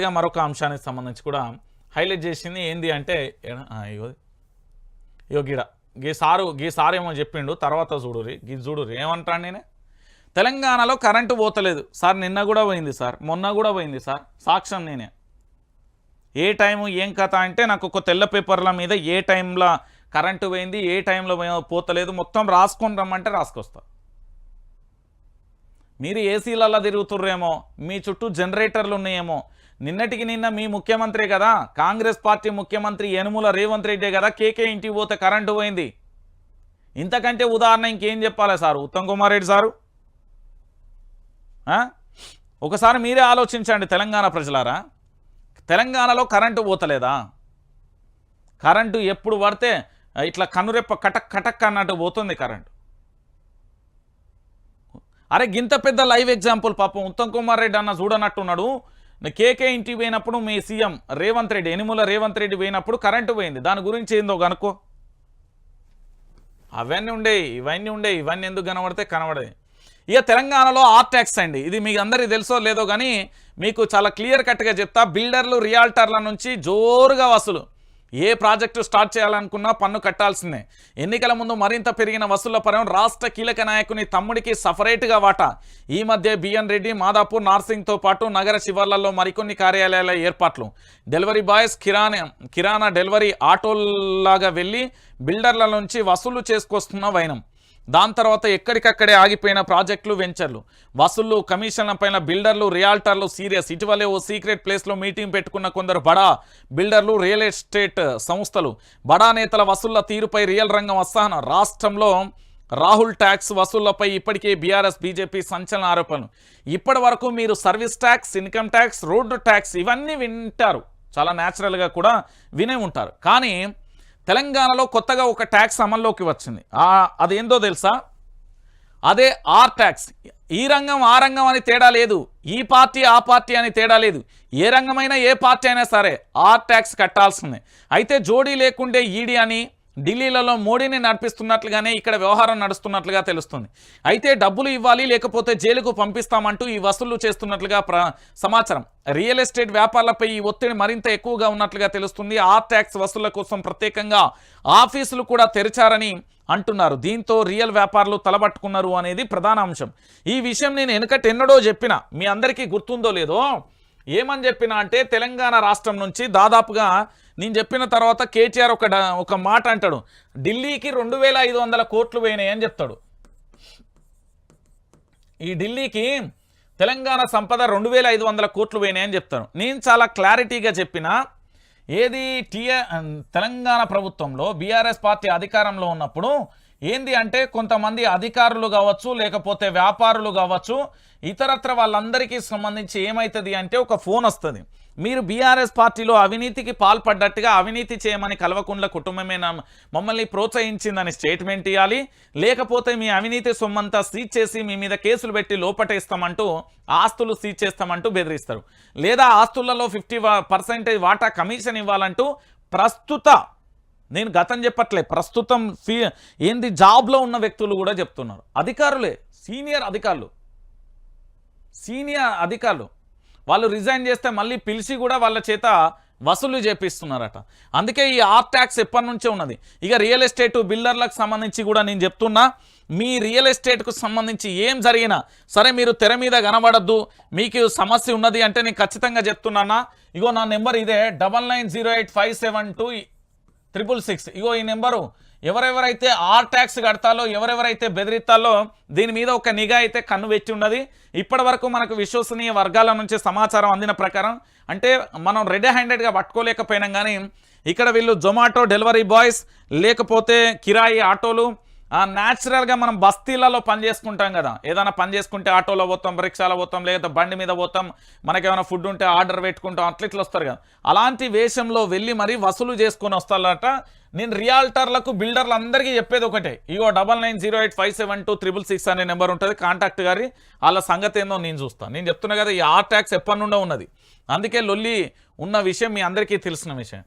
గా మరొక అంశానికి సంబంధించి కూడా హైలైట్ చేసింది ఏంది అంటే ఇగో ఇగో గిడ. గీ సారు గీ సారు ఏమో చెప్పిండు తర్వాత చూడురి గీ చూడురి ఏమంటాను నేనే? తెలంగాణలో కరెంటు పోతలేదు. సార్ నిన్న కూడా పోయింది సార్. మొన్న కూడా పోయింది సార్. సాక్ష్యం నేనే. ఏ టైము ఏం కథ అంటే నాకు ఒక తెల్ల పేపర్ల మీద ఏ టైంలో కరెంటు పోయింది ఏ టైంలో పోతలేదు. మొత్తం రాసుకొని రమ్మంటే రాసుకొస్తా. మీరు ఏసీలలో తిరుగుతుర్రేమో మీ చుట్టూ జనరేటర్లు ఉన్నాయేమో. నిన్నటికి నిన్న మీ ముఖ్యమంత్రి కదా కాంగ్రెస్ పార్టీ ముఖ్యమంత్రి యనుమల రేవంత్ రెడ్డే కదా కేకే ఇంటికి పోతే కరెంటు పోయింది. ఇంతకంటే ఉదాహరణ ఇంకేం చెప్పాలి సారు? ఉత్తమ్ కుమార్ రెడ్డి సారు? ఒకసారి మీరే ఆలోచించండి తెలంగాణ ప్రజలారా. తెలంగాణలో కరెంటు పోతలేదా? కరెంటు ఎప్పుడు పడితే ఇట్లా కనురెప్ప కటక్ కటక్ అన్నట్టు పోతుంది కరెంటు. అరే గింత పెద్ద లైవ్ ఎగ్జాంపుల్ పాపం ఉత్తమ్ కుమార్ రెడ్డి అన్న చూడనట్టున్నాడు. కేకే ఇంటికి పోయినప్పుడు మీ సీఎం రేవంత్ రెడ్డి ఎనిముల రేవంత్ రెడ్డి పోయినప్పుడు కరెంటు పోయింది. దాని గురించి ఏందో కనుక్కో అవన్నీ ఉండే ఇవన్నీ ఉండే ఇవన్నీ ఎందుకు కనబడితే కనబడే ఇక తెలంగాణలో ఆర్టాక్స్ అండి. ఇది మీకు అందరికీ తెలుసో లేదో కానీ మీకు చాలా క్లియర్ కట్గా చెప్తా. బిల్డర్లు రియాల్టర్ల నుంచి జోరుగా వసూలు. ఏ ప్రాజెక్టు స్టార్ట్ చేయాలనుకున్నా పన్ను కట్టాల్సిందే. ఎన్నికల ముందు మరింత పెరిగిన వసూళ్ళ పరం రాష్ట్ర కీలక నాయకుని తమ్ముడికి సపరేట్గా వాటా. ఈ మధ్య బిఎన్ రెడ్డి మాదాపూర్ నార్సింగ్తో పాటు నగర శివార్లలో మరికొన్ని కార్యాలయాల ఏర్పాట్లు. Delivery boys kirana kirana delivery ఆటోల్లాగా వెళ్ళి బిల్డర్ల నుంచి వసూలు చేసుకొస్తున్న వైనం. దాని తర్వాత ఎక్కడికక్కడే ఆగిపోయిన ప్రాజెక్టులు వెంచర్లు. వసూళ్ళు కమిషన్ల పైన బిల్డర్లు రియాల్టర్లు సీరియస్. ఇటీవలే ఓ సీక్రెట్ ప్లేస్లో మీటింగ్ పెట్టుకున్న కొందరు బడా బిల్డర్లు రియల్ ఎస్టేట్ సంస్థలు. బడా నేతల వసూళ్ళ తీరుపై రియల్ రంగం అసహనం. రాష్ట్రంలో రాహుల్ ట్యాక్స్ వసూళ్ళపై ఇప్పటికే బీఆర్ఎస్ బీజేపీ సంచలన ఆరోపణలు. ఇప్పటి వరకు మీరు service tax income tax road tax ఇవన్నీ వింటారు. చాలా న్యాచురల్గా కూడా వినే ఉంటారు. కానీ తెలంగాణలో కొత్తగా ఒక ట్యాక్స్ అమల్లోకి వచ్చింది. అదేందో తెలుసా? అదే ఆర్ ట్యాక్స్. ఈ రంగం ఆ రంగం అని తేడా లేదు. ఈ పార్టీ ఆ పార్టీ అని తేడా లేదు. ఏ రంగమైనా ఏ పార్టీ అయినా సరే ఆర్ ట్యాక్స్ కట్టాల్సిందే. అయితే జోడీ లేకుండే ఈడీ అని ఢిల్లీలలో మోడీని నడిపిస్తున్నట్లుగానే ఇక్కడ వ్యవహారం నడుస్తున్నట్లుగా తెలుస్తుంది. అయితే డబ్బులు ఇవ్వాలి లేకపోతే జైలుకు పంపిస్తామంటూ ఈ వసూళ్ళు చేస్తున్నట్లుగా ప్ర సమాచారం. రియల్ ఎస్టేట్ వ్యాపారాలపై ఈ ఒత్తిడి మరింత ఎక్కువగా ఉన్నట్లుగా తెలుస్తుంది. ఆర్ ట్యాక్స్ వసూళ్ళ కోసం ప్రత్యేకంగా ఆఫీసులు కూడా తెరిచారని అంటున్నారు. దీంతో రియల్ వ్యాపారులు తలబట్టుకున్నారు అనేది ప్రధాన అంశం. ఈ విషయం నేను వెనుకటి ఎన్నడో చెప్పిన. మీ అందరికీ గుర్తుందో లేదో? ఏమని చెప్పిన అంటే తెలంగాణ రాష్ట్రం నుంచి దాదాపుగా నేను చెప్పిన తర్వాత కేటీఆర్ ఒక ఒక మాట అంటాడు. ఢిల్లీకి రెండు వేల ఐదు వందల కోట్లు పోయినాయి అని చెప్తాడు. ఈ ఢిల్లీకి తెలంగాణ సంపద రెండు వేల ఐదు వందల కోట్లు పోయినాయి అని చెప్తాను నేను చాలా క్లారిటీగా చెప్పిన ఏది టీఆర్ తెలంగాణ ప్రభుత్వంలో బీఆర్ఎస్ పార్టీ అధికారంలో ఉన్నప్పుడు ఏంది అంటే కొంతమంది అధికారులు కావచ్చు లేకపోతే వ్యాపారులు కావచ్చు ఇతరత్ర వాళ్ళందరికీ సంబంధించి ఏమవుతుంది అంటే ఒక ఫోన్ వస్తుంది. మీరు బీఆర్ఎస్ పార్టీలో అవినీతికి పాల్పడ్డట్టుగా అవినీతి చేయమని కల్వకుండ్ల కుటుంబమే మమ్మల్ని ప్రోత్సహించిందని స్టేట్మెంట్ ఇవ్వాలి లేకపోతే మీ అవినీతి సొమ్మంతా సీజ్ చేసి మీ మీద కేసులు పెట్టి లోపటేస్తామంటూ ఆస్తులు సీజ్ చేస్తామంటూ బెదిరిస్తారు. లేదా ఆస్తులలో ఫిఫ్టీ పర్సెంటేజ్ వాటా కమిషన్ ఇవ్వాలంటూ ప్రస్తుత నేను గతం చెప్పట్లే ప్రస్తుతం ఫీ ఏంది జాబ్లో ఉన్న వ్యక్తులు కూడా చెప్తున్నారు. అధికారులే సీనియర్ అధికారులు. సీనియర్ అధికారులు. వాళ్ళు రిజైన్ చేస్తే మళ్ళీ పిలిచి కూడా వాళ్ళ చేత వసూలు చేపిస్తున్నారట. అందుకే ఈ ఆర్ ట్యాక్స్ ఎప్పటి నుంచే ఉన్నది. ఇక రియల్ ఎస్టేట్ బిల్డర్లకు సంబంధించి కూడా నేను చెప్తున్నా మీ రియల్ ఎస్టేట్కు సంబంధించి ఏం జరిగినా సరే మీరు తెర మీద కనబడద్దు మీకు సమస్య ఉన్నది అంటే నేను ఖచ్చితంగా చెప్తున్నానా ఇగో నా నెంబర్ ఇదే double nine zero eight five seven two triple six ఇగో ఈ నెంబరు. ఎవరెవరైతే ఆర్ ట్యాక్స్ కడతాలో ఎవరెవరైతే బెదిరిస్తాలో దీని మీద ఒక నిఘా అయితే కన్ను పెట్టి ఉన్నది. ఇప్పటి వరకు మనకు విశ్వసనీయ వర్గాల నుంచి సమాచారం అందిన ప్రకారం అంటే మనం రెడీ హ్యాండెడ్గా పట్టుకోలేకపోయినాం కానీ ఇక్కడ వీళ్ళు జొమాటో డెలివరీ బాయ్స్ లేకపోతే కిరాయి ఆటోలు న్యాచురల్గా మనం బస్తీలలో పని చేసుకుంటాం కదా. ఏదైనా పని చేసుకుంటే ఆటోలో పోతాం రిక్షాలో పోతాం లేదా బండి మీద పోతాం మనకేమైనా ఫుడ్ ఉంటే ఆర్డర్ పెట్టుకుంటాం అట్లా ఇట్లా వస్తారు కదా. అలాంటి వేషంలో వెళ్ళి మరీ వసూలు చేసుకొని వస్తారట. నేను రియాల్టర్లకు బిల్డర్లు అందరికీ చెప్పేది ఒకటే. ఇగో double nine zero eight five seven two triple six అనే నెంబర్ ఉంటుంది కాంటాక్ట్ గారి. వాళ్ళ సంగతి ఏందో నేను చూస్తాను నేను చెప్తున్నా కదా ఈ ఆర్ ట్యాక్స్ ఎప్పటి నుండో ఉన్నది. అందుకే లొల్లి ఉన్న విషయం మీ అందరికీ తెలిసిన విషయం.